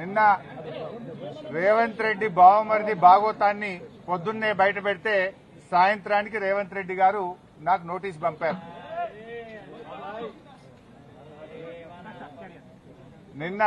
నిన్న రేవంత్ రెడ్డి బావమరిది భాగోతాన్ని పొద్దున్నే బయట పెడితే సాయంత్రానికి రేవంత్ రెడ్డి గారు నాకు నోటీస్ పంపారు. నిన్న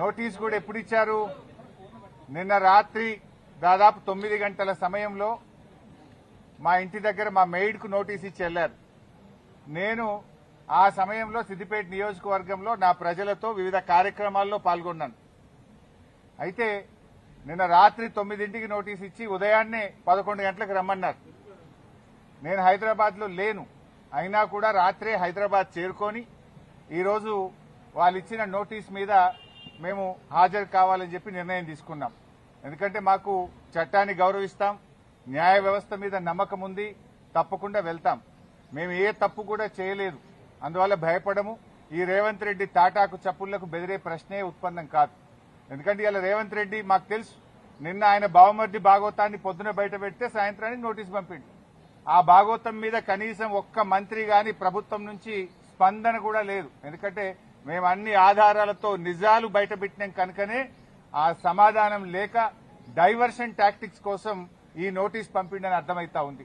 నోటీస్ కూడా ఎప్పుడు ఇచ్చారు? నిన్న రాత్రి దాదాపు తొమ్మిది గంటల సమయంలో మా ఇంటి దగ్గర మా మెయిడ్కు నోటీస్ ఇచ్చి వెళ్ళారు నేను ఆ సమయంలో సిద్దిపేట నియోజకవర్గంలో నా ప్రజలతో వివిధ కార్యక్రమాల్లో పాల్గొన్నాను. అయితే నిన్న రాత్రి తొమ్మిదింటికి నోటీస్ ఇచ్చి ఉదయాన్నే పదకొండు గంటలకు రమ్మన్నారు. నేను హైదరాబాద్లో లేను. అయినా కూడా రాత్రే హైదరాబాద్ చేరుకొని ఈరోజు వాళ్ళు ఇచ్చిన నోటీస్ మీద మేము హాజరు కావాలని చెప్పి నిర్ణయం తీసుకున్నాం. ఎందుకంటే మాకు చట్టాన్ని గౌరవిస్తాం న్యాయ వ్యవస్థ మీద నమ్మకం ఉంది తప్పకుండా వెళ్తాం. మేము ఏ తప్పు కూడా చేయలేదు. అందువల్ల భయపడము. ఈ రేవంత్ రెడ్డి తాటాకు చప్పుళ్ళకు బెదిరే ప్రశ్నే ఉత్పన్నం కాదు. ఎందుకంటే ఇలా రేవంత్ రెడ్డి మాకు తెలుసు నిన్న ఆయన బావమర్ది భాగవతాన్ని పొద్దున బయట పెడితే సాయంత్రానికి నోటీస్ పంపిండు. ఆ భాగవతం మీద కనీసం ఒక్క మంత్రి గాని ప్రభుత్వం నుంచి స్పందన కూడా లేదు. ఎందుకంటే మేము అన్ని ఆధారాలతో నిజాలు బయట పెట్టినాం కనుకనే ఆ సమాధానం లేక డైవర్షన్ టాక్టిక్స్ కోసం ఈ నోటీస్ పంపిండని అర్థమైతా ఉంది.